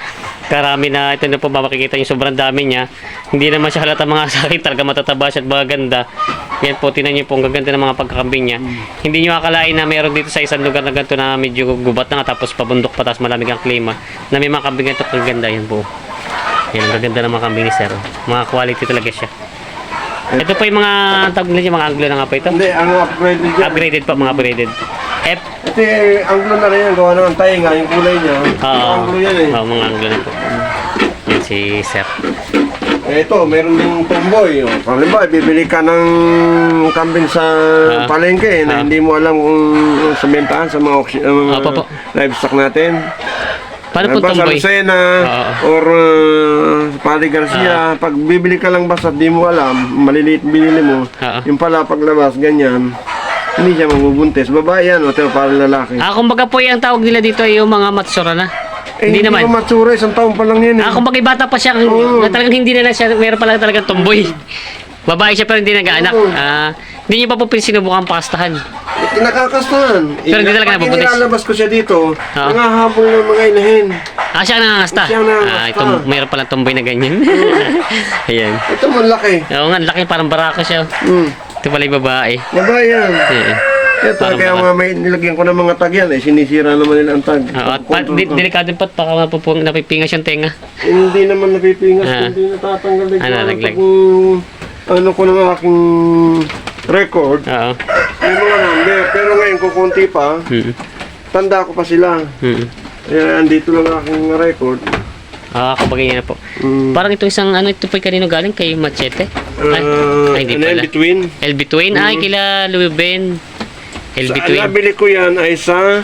[SPEAKER 1] karami na ito na po ba makikita yung sobrang dami niya. Hindi naman siya halata mga *laughs* sakit talaga matataba siya at maganda. Yan po tinan niyo po ang gaganda ng mga pagkakambing niya. Hindi niyo akalain na meron dito sa isang lugar na ganito na medyo gubat na nga tapos pabundok pa tapos malamig ang klima na may mga kambing ganito kaganda yan po. Yan ang gaganda ng mga kambing ni Sir. Mga quality talaga siya. Ito po yung mga tawag nila mga anglo na nga po ito.
[SPEAKER 2] Hindi, ang upgraded.
[SPEAKER 1] Upgraded po mga upgraded. F
[SPEAKER 2] Ito eh, anglo na rin yan. Gawa ng tainga, yung kulay niya.
[SPEAKER 1] Oo.
[SPEAKER 2] anglo yan eh.
[SPEAKER 1] Oo, mga anglo na po. Yan si Sir.
[SPEAKER 2] Eh, ito, meron ding tomboy. Oh. Halimbawa, bibili ka ng kambing sa
[SPEAKER 1] Ah.
[SPEAKER 2] palengke
[SPEAKER 1] Ah.
[SPEAKER 2] na hindi mo alam kung sa bentahan sa mga, auction- uh, mga
[SPEAKER 1] Opo po.
[SPEAKER 2] livestock natin.
[SPEAKER 1] Paano po
[SPEAKER 2] Basta
[SPEAKER 1] tomboy?
[SPEAKER 2] Lucena
[SPEAKER 1] Oo.
[SPEAKER 2] or uh, Padre Garcia, pag bibili ka lang basta di mo alam, maliliit binili mo,
[SPEAKER 1] Oo.
[SPEAKER 2] yung pala paglabas, ganyan, hindi siya mabubuntis. Babae yan, o pero parang lalaki.
[SPEAKER 1] Ah, kumbaga po yung tawag nila dito ay yung mga matsura na.
[SPEAKER 2] eh,
[SPEAKER 1] hindi naman.
[SPEAKER 2] pa matsura, isang taon pa lang yan. Eh.
[SPEAKER 1] Ah, kumbaga bata pa siya,
[SPEAKER 2] Oo.
[SPEAKER 1] na talagang hindi na lang siya, meron pala talagang tomboy. *laughs* Babae siya pero hindi nag-aanak.
[SPEAKER 2] Oo.
[SPEAKER 1] Ah, hindi niyo pa po sinubukan pastahan.
[SPEAKER 2] Eh, nakakastahan.
[SPEAKER 1] Pero hindi talaga
[SPEAKER 2] Pag
[SPEAKER 1] nabubuntis.
[SPEAKER 2] inilalabas ko siya dito,
[SPEAKER 1] Oo.
[SPEAKER 2] nangahabol ng mga inahin.
[SPEAKER 1] Ah, siya ang nangangasta.
[SPEAKER 2] Siya ang nangangasta.
[SPEAKER 1] Ah, ito, mayroon pala tomboy na ganyan. *laughs* Ayan.
[SPEAKER 2] Ito mo laki.
[SPEAKER 1] Oo nga, laki parang barako siya.
[SPEAKER 2] Hmm.
[SPEAKER 1] Ito pala yung babae.
[SPEAKER 2] Babae yan.
[SPEAKER 1] Eh.
[SPEAKER 2] Ito,
[SPEAKER 1] Parang
[SPEAKER 2] kaya
[SPEAKER 1] baka-
[SPEAKER 2] mga may nilagyan ko ng mga tag yan, eh, sinisira naman nila ang tag.
[SPEAKER 1] Oo, at pa,
[SPEAKER 2] Control
[SPEAKER 1] di,
[SPEAKER 2] ko.
[SPEAKER 1] delikado pa, baka mapupung, napipingas yung tenga.
[SPEAKER 2] Hindi naman napipingas,
[SPEAKER 1] Ah.
[SPEAKER 2] hindi natatanggal din
[SPEAKER 1] Ah, nalaglag.
[SPEAKER 2] Pag, ano ko ng aking record,
[SPEAKER 1] Oo.
[SPEAKER 2] may mga number. Pero ngayon, kukunti pa,
[SPEAKER 1] Mm.
[SPEAKER 2] tanda ko pa sila.
[SPEAKER 1] Mm.
[SPEAKER 2] Kaya andito lang ang aking record.
[SPEAKER 1] Ah, kumbaga yan na po.
[SPEAKER 2] Mm.
[SPEAKER 1] Parang ito isang ano, ito po kanino galing kay Machete. Ay,
[SPEAKER 2] Uh,
[SPEAKER 1] ay hindi
[SPEAKER 2] ano, in
[SPEAKER 1] pala.
[SPEAKER 2] between.
[SPEAKER 1] El Between, ay kila Louis Ben. El
[SPEAKER 2] Sa,
[SPEAKER 1] Between.
[SPEAKER 2] nabili ko yan ay sa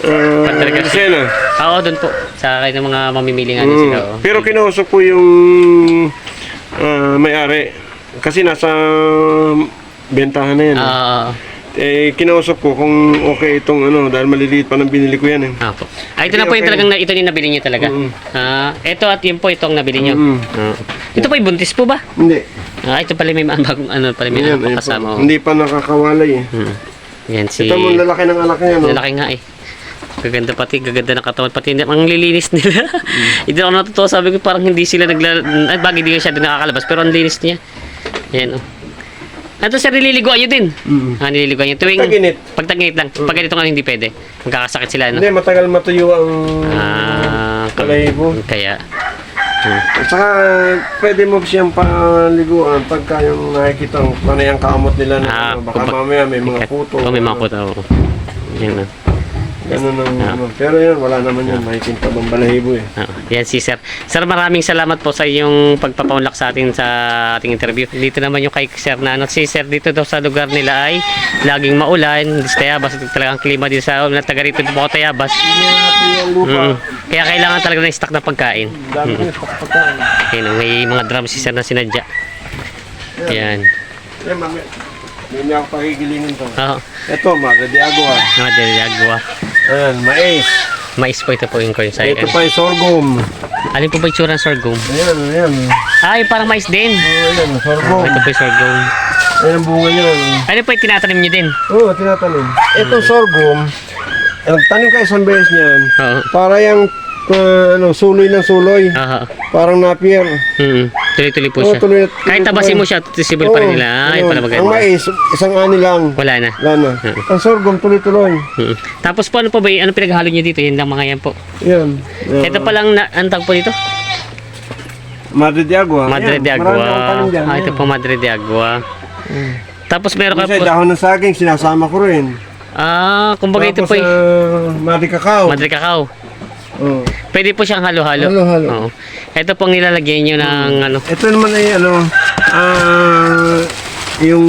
[SPEAKER 2] uh,
[SPEAKER 1] Garcia.
[SPEAKER 2] Lucena.
[SPEAKER 1] Oo, doon po. Sa akin ng mga mamimili nga
[SPEAKER 2] Mm.
[SPEAKER 1] sila. oh.
[SPEAKER 2] Pero kinausap ko yung ah, may-ari. Kasi nasa bentahan na yan. eh.
[SPEAKER 1] Ah,
[SPEAKER 2] Eh, kinausap ko kung okay itong ano, dahil maliliit pa nang binili ko yan eh.
[SPEAKER 1] ah, po. Ah, ito na
[SPEAKER 2] Okay,
[SPEAKER 1] po yung talagang na, ito yung nabili niyo talaga.
[SPEAKER 2] Mm.
[SPEAKER 1] Ah, ito at yun po itong nabili niyo.
[SPEAKER 2] Mm.
[SPEAKER 1] Ah. Ito po yung buntis po ba?
[SPEAKER 2] Hindi.
[SPEAKER 1] Ah, ito pala may mga bagong ano pala may
[SPEAKER 2] Ayan,
[SPEAKER 1] ano pa kasama.
[SPEAKER 2] pa.
[SPEAKER 1] oh.
[SPEAKER 2] Hindi pa nakakawalay eh.
[SPEAKER 1] Hmm. Yan si
[SPEAKER 2] Ito mo lalaki ng anak niya, no?
[SPEAKER 1] Lalaki nga eh. Gaganda pati, gaganda ng katawan pati ang lilinis nila.
[SPEAKER 2] Mm. *laughs*
[SPEAKER 1] Hindi ako natutuwa, sabi ko parang hindi sila nagla ay bagay hindi siya din nakakalabas pero ang linis niya. Yan oh. Ito sir, nililiguan nyo din.
[SPEAKER 2] Mm.
[SPEAKER 1] Ah, nililiguan nyo. Tuwing,
[SPEAKER 2] Pagtaginit.
[SPEAKER 1] Pagtaginit lang. Pag ganito nga hindi pwede. Magkakasakit sila, no?
[SPEAKER 2] Hindi, matagal matuyo ang
[SPEAKER 1] Ah, ka-
[SPEAKER 2] balahibo.
[SPEAKER 1] kaya. Hmm.
[SPEAKER 2] At saka, pwede mo siyang paliguan pagka yung nakikita ang panayang kamot nila na
[SPEAKER 1] Ah,
[SPEAKER 2] ano, baka
[SPEAKER 1] kumbaga-
[SPEAKER 2] mamaya may mga puto.
[SPEAKER 1] Oh, may mga puto. oo. Yan na.
[SPEAKER 2] Ganun ang,
[SPEAKER 1] Ah.
[SPEAKER 2] ano. Pero yun, wala naman yun. Makikita bang balahibo eh.
[SPEAKER 1] Ah, yan si Sir. Sir, maraming salamat po sa iyong pagpapaunlak sa atin sa ating interview. Dito naman yung kay Sir na ano, si Sir dito daw sa lugar nila ay laging maulan, Tayabas, talagang klima din sa na taga rito po ako Tayabas. Mm. Kaya kailangan talaga ng stock ng pagkain.
[SPEAKER 2] Dami ko yung pagkain.
[SPEAKER 1] Ayun, oh, may mga drums si Sir na sinadya. Yan.
[SPEAKER 2] Eh, mami. Hindi ako pakigilingin to.
[SPEAKER 1] Oo.
[SPEAKER 2] Ito, Madre de Agua.
[SPEAKER 1] Mga delagwa.
[SPEAKER 2] Ayan, mais.
[SPEAKER 1] Mais po ito po yung corn sa
[SPEAKER 2] Ito pa yung sorghum.
[SPEAKER 1] Alin po ba yung tsura ng sorghum?
[SPEAKER 2] Ayan, ayan.
[SPEAKER 1] Ay, parang mais din.
[SPEAKER 2] Ayan, sorghum.
[SPEAKER 1] Ito po yung sorghum.
[SPEAKER 2] Ayan ang bunga niyan.
[SPEAKER 1] Ano po yung tinatanim niyo din?
[SPEAKER 2] Oo, oh, tinatanim. Ito sorghum. Nagtanim ka isang beses niyan.
[SPEAKER 1] Oo.
[SPEAKER 2] Para yung uh, ano, suloy ng suloy.
[SPEAKER 1] Aha.
[SPEAKER 2] Parang napier.
[SPEAKER 1] Mm. Tuloy-tuloy po
[SPEAKER 2] Oo,
[SPEAKER 1] siya.
[SPEAKER 2] tuloy-
[SPEAKER 1] Kahit
[SPEAKER 2] tuloy-
[SPEAKER 1] tabasin mo siya, sisibol pa rin nila. Ay,
[SPEAKER 2] ayun.
[SPEAKER 1] pala
[SPEAKER 2] Ang
[SPEAKER 1] maganda.
[SPEAKER 2] mais, isang ani lang.
[SPEAKER 1] Wala na.
[SPEAKER 2] Wala na.
[SPEAKER 1] Oo.
[SPEAKER 2] Ang sorghum, tuloy-tuloy.
[SPEAKER 1] Mm. Tapos po, ano pa ba yun? Ano pinaghalo niyo dito? Yan lang mga yan po.
[SPEAKER 2] Yan. Yan.
[SPEAKER 1] Ito pa lang, na, ang tawag po dito?
[SPEAKER 2] Madre de Agua.
[SPEAKER 1] Madre
[SPEAKER 2] Yan,
[SPEAKER 1] de
[SPEAKER 2] marami akong
[SPEAKER 1] Agua.
[SPEAKER 2] tanim dyan.
[SPEAKER 1] Ah, ito po Madre de Agua. Tapos meron ka
[SPEAKER 2] Kasi
[SPEAKER 1] po.
[SPEAKER 2] dahon ng saging, sinasama ko rin.
[SPEAKER 1] Ah, kumbaga ito
[SPEAKER 2] Tapos,
[SPEAKER 1] po
[SPEAKER 2] ah, Madre Cacao.
[SPEAKER 1] Madre Cacao.
[SPEAKER 2] Oo.
[SPEAKER 1] Pwede po siyang halo-halo.
[SPEAKER 2] Halo-halo.
[SPEAKER 1] Oo. Ito pong nilalagyan nyo ng ano.
[SPEAKER 2] Ito naman ay ano, ah, yung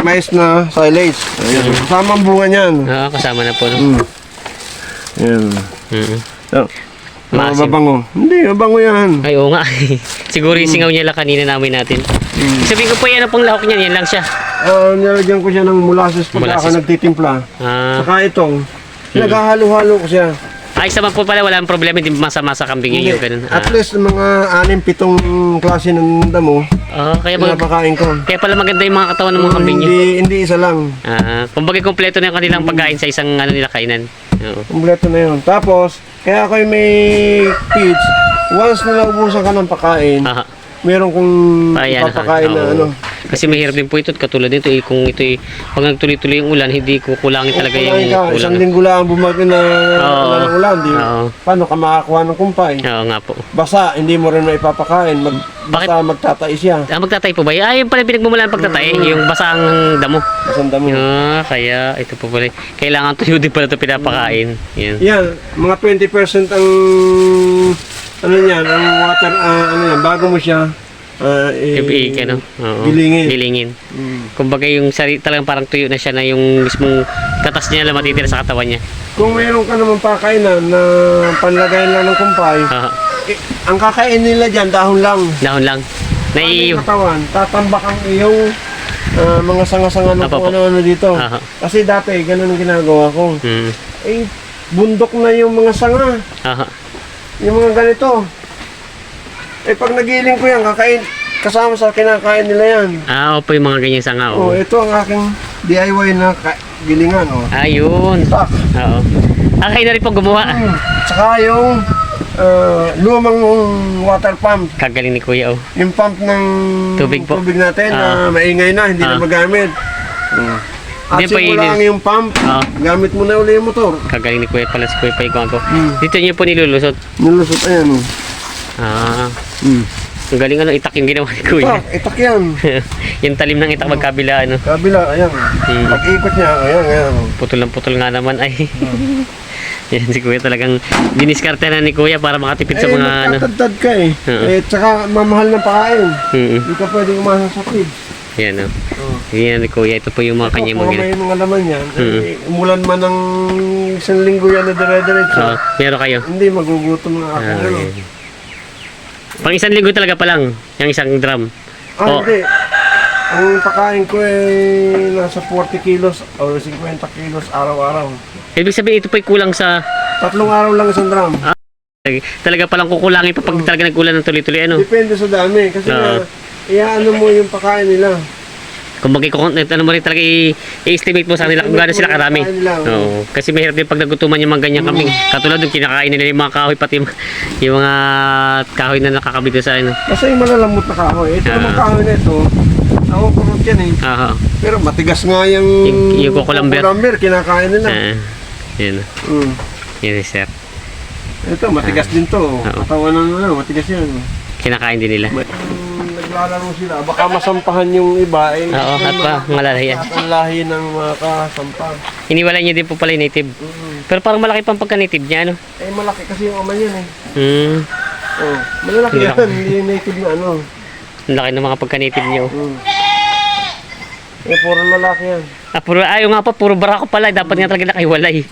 [SPEAKER 2] mais na silage. Ayan. Kasama ang bunga niyan.
[SPEAKER 1] Ah, kasama na po. No?
[SPEAKER 2] Mm. Yan.
[SPEAKER 1] Mm.
[SPEAKER 2] Oh.
[SPEAKER 1] Maasim.
[SPEAKER 2] Mabango. Hindi, mabango yan.
[SPEAKER 1] Ay, oo nga. *laughs* Siguro yung singaw niya lang kanina namin natin. Sabihin ko po yan, ano pong lahok niyan? Yan lang siya.
[SPEAKER 2] Ah, nilagyan ko siya ng molasses pag
[SPEAKER 1] Molasses.
[SPEAKER 2] ako nagtitimpla.
[SPEAKER 1] Ah,
[SPEAKER 2] Saka itong, naghahalo-halo ko siya.
[SPEAKER 1] Ay, sa po pala, wala problema. Hindi masama sa kambing yung ganun.
[SPEAKER 2] At
[SPEAKER 1] Ah,
[SPEAKER 2] least mga anim, pitong klase ng damo,
[SPEAKER 1] oh, kaya, mag,
[SPEAKER 2] pinapakain ko.
[SPEAKER 1] kaya pala maganda yung mga katawan ng mga kambing nyo.
[SPEAKER 2] Hindi, hindi isa lang.
[SPEAKER 1] Ah, kumbaga kompleto na yung kanilang pagkain sa isang ano nila kainan. Oo.
[SPEAKER 2] Kompleto na yun. Tapos, kaya ako yung may feeds, once na naubusan ka ng pakain,
[SPEAKER 1] Ah,
[SPEAKER 2] meron kong
[SPEAKER 1] Ayan,
[SPEAKER 2] ipapakain na
[SPEAKER 1] oo.
[SPEAKER 2] ano.
[SPEAKER 1] Kasi mahirap din po ito at katulad nito eh, kung ito eh, pag nagtuloy-tuloy yung ulan, hindi kukulangin talaga yung
[SPEAKER 2] ka, isang
[SPEAKER 1] kulang.
[SPEAKER 2] linggo lang bumag na
[SPEAKER 1] Oo.
[SPEAKER 2] wala ng ulan. Di,
[SPEAKER 1] Oo.
[SPEAKER 2] Paano ka makakuha ng kumpay?
[SPEAKER 1] Oo nga po.
[SPEAKER 2] Basa, hindi mo rin maipapakain. Mag,
[SPEAKER 1] Bakit?
[SPEAKER 2] basta magtatai siya.
[SPEAKER 1] Ah, magtatay po ba? Ay, yung pala pinagmumulan ng pagtatay, yung basang damo.
[SPEAKER 2] Masanda mo.
[SPEAKER 1] Ah, kaya ito po pala. Kailangan *laughs* tuyo din pala ito pinapakain. Yan.
[SPEAKER 2] Yan, mga 20% ang ano yan, ang water, ah, ano yan, bago mo siya ah, eh,
[SPEAKER 1] Ipi, ano? Oo.
[SPEAKER 2] Gilingin.
[SPEAKER 1] Gilingin.
[SPEAKER 2] Mm.
[SPEAKER 1] Kumbaga yung sari, talagang parang tuyo na siya na yung mismong katas niya lang matitira sa katawan niya.
[SPEAKER 2] Kung mayroon ka naman pakainan na panlagayan lang ng kumpay,
[SPEAKER 1] Oo.
[SPEAKER 2] eh, ang kakain nila dyan, dahon lang.
[SPEAKER 1] Dahon lang.
[SPEAKER 2] Ano
[SPEAKER 1] Naiiyo.
[SPEAKER 2] yung katawan, tatambak ang iyong ah, mga sanga-sanga ng kung ano-ano dito.
[SPEAKER 1] Aha.
[SPEAKER 2] Kasi dati, ganun ang ginagawa ko.
[SPEAKER 1] Mm.
[SPEAKER 2] Eh, bundok na yung mga sanga.
[SPEAKER 1] Aha.
[SPEAKER 2] Yung mga ganito. Eh, pag nagiling ko yan, kakain, kasama sa kinakain nila yan.
[SPEAKER 1] Ah, opo yung mga ganyan sanga.
[SPEAKER 2] Oh,
[SPEAKER 1] Oo.
[SPEAKER 2] ito ang aking DIY na ka- gilingan, oh.
[SPEAKER 1] Ayun.
[SPEAKER 2] Tak.
[SPEAKER 1] Oo. Ah, kayo na rin po gumawa.
[SPEAKER 2] Hmm. Tsaka yung ah, lumang water pump.
[SPEAKER 1] Kagaling ni Kuya, oh.
[SPEAKER 2] Yung pump ng
[SPEAKER 1] Tubig po.
[SPEAKER 2] tubig natin na
[SPEAKER 1] Ah.
[SPEAKER 2] maingay na, hindi na
[SPEAKER 1] Ah.
[SPEAKER 2] magamit. Hmm. At
[SPEAKER 1] Hindi pa
[SPEAKER 2] simula
[SPEAKER 1] yun.
[SPEAKER 2] ang yung pump,
[SPEAKER 1] Oo.
[SPEAKER 2] gamit mo na uli yung motor.
[SPEAKER 1] Kagaling ni Kuya pala si Kuya pa yung gumagawa.
[SPEAKER 2] Hmm.
[SPEAKER 1] Dito niyo po nilulusot.
[SPEAKER 2] Nilusot, ayan, oh.
[SPEAKER 1] Ah.
[SPEAKER 2] Hmm.
[SPEAKER 1] Ang galing ano, itak yung ginawa ni Kuya.
[SPEAKER 2] Tak, itak yan. *laughs*
[SPEAKER 1] yung talim ng itak magkabila, ano.
[SPEAKER 2] Kabila, ayan.
[SPEAKER 1] Hmm.
[SPEAKER 2] Pag-ikot niya, ayan, ayan. oh.
[SPEAKER 1] Putol ng putol nga naman ay. *laughs* Yan si Kuya talagang diniskarte na ni Kuya para makatipid sa
[SPEAKER 2] eh,
[SPEAKER 1] mga ano.
[SPEAKER 2] magtatadtad ka eh.
[SPEAKER 1] Oo.
[SPEAKER 2] Eh, tsaka mamahal ng pakain.
[SPEAKER 1] Mm
[SPEAKER 2] Hindi ka pwede umasa sa feed.
[SPEAKER 1] Yan oh.
[SPEAKER 2] Oh.
[SPEAKER 1] Yan ni Kuya, ito po yung mga kanyang mga
[SPEAKER 2] may mga laman yan,
[SPEAKER 1] Mm.
[SPEAKER 2] eh, umulan man ng isang linggo yan na dire-diretso.
[SPEAKER 1] Oo, meron kayo.
[SPEAKER 2] Hindi, magugutom na ako.
[SPEAKER 1] Ah,
[SPEAKER 2] ano.
[SPEAKER 1] Pang isang linggo talaga pa lang, yung isang drum.
[SPEAKER 2] Ah,
[SPEAKER 1] Oh.
[SPEAKER 2] hindi. Ang pakain ko eh, nasa 40 kilos o 50 kilos araw-araw.
[SPEAKER 1] Ibig sabihin, ito po kulang sa...
[SPEAKER 2] Tatlong araw lang isang drum.
[SPEAKER 1] Talaga palang kukulangin pa pag talaga nagkulan ng tuloy-tuloy, ano?
[SPEAKER 2] Depende sa dami. Kasi na, iaano mo yung pakain nila.
[SPEAKER 1] Kung magkikon, ano mo rin talaga i-estimate mo sa kanila kung gaano sila karami.
[SPEAKER 2] Oo.
[SPEAKER 1] Kasi mahirap din pag nagutuman yung mga ganyan kambing. Katulad yung kinakain nila yung mga kahoy, pati yung, yung mga kahoy na nakakabit sa ano.
[SPEAKER 2] Kasi yung malalamot na kahoy. Ito
[SPEAKER 1] Ah.
[SPEAKER 2] naman kahoy na ito. Nakukurot yan eh.
[SPEAKER 1] Aha.
[SPEAKER 2] Pero matigas nga yung...
[SPEAKER 1] Yung- yung kukulamber.
[SPEAKER 2] kukulamber, kinakain nila.
[SPEAKER 1] Ah. Yan.
[SPEAKER 2] Mm.
[SPEAKER 1] Yan sir.
[SPEAKER 2] Ito, matigas din to. Katawan ng ano, matigas yan.
[SPEAKER 1] Kinakain din nila.
[SPEAKER 2] Kung naglalaro sila, baka masampahan yung iba. Eh,
[SPEAKER 1] Oo, at pa, malalaya.
[SPEAKER 2] At ang lahi ng mga kasampang.
[SPEAKER 1] Iniwala niya din po pala yung native.
[SPEAKER 2] Mm.
[SPEAKER 1] Pero parang malaki pang pagka-native niya, ano?
[SPEAKER 2] Eh, malaki kasi yung ama yan eh.
[SPEAKER 1] Hmm.
[SPEAKER 2] Oh, malalaki
[SPEAKER 1] Hindi
[SPEAKER 2] yan. Hindi yung native na ano.
[SPEAKER 1] Ang laki ng mga pagka-native niya. oh.
[SPEAKER 2] Mm. Eh, puro lalaki yan.
[SPEAKER 1] Ah, puro, ayaw nga pa, puro barako pala. Dapat nga talaga nakahiwalay.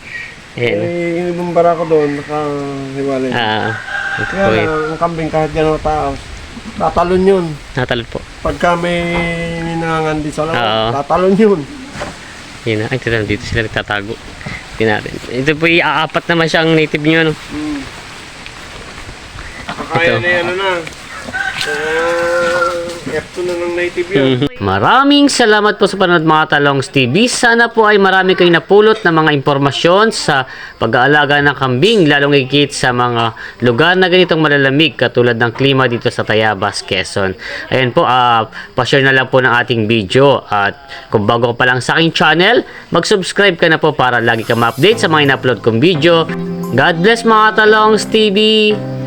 [SPEAKER 1] Ayan.
[SPEAKER 2] Eh, yung ibang barako doon, nakahiwalay.
[SPEAKER 1] Ah, ito po
[SPEAKER 2] Kaya
[SPEAKER 1] yun.
[SPEAKER 2] lang, ang kambing kahit gano'ng taas, tatalon yun.
[SPEAKER 1] Natalot po.
[SPEAKER 2] Pagka may ninangandi sa
[SPEAKER 1] Oo.
[SPEAKER 2] loob, tatalon yun.
[SPEAKER 1] Yun na. Ay, na, dito sila nagtatago. Tingnan natin. Ito po yung aapat naman siyang native niyo, ano?
[SPEAKER 2] Mm. Kaya
[SPEAKER 1] Ito.
[SPEAKER 2] na yan, ano na. Uh, F2 na ng native yan.
[SPEAKER 1] Mhm. Maraming salamat po sa panonood mga Talongs TV. Sana po ay marami kayong napulot na mga impormasyon sa pag-aalaga ng kambing, lalong higit sa mga lugar na ganitong malalamig katulad ng klima dito sa Tayabas, Quezon. Ayan po, ah pa-share na lang po ng ating video. At kung bago ka pa lang sa aking channel, mag-subscribe ka na po para lagi ka ma-update sa mga in-upload kong video. God bless mga Talongs TV!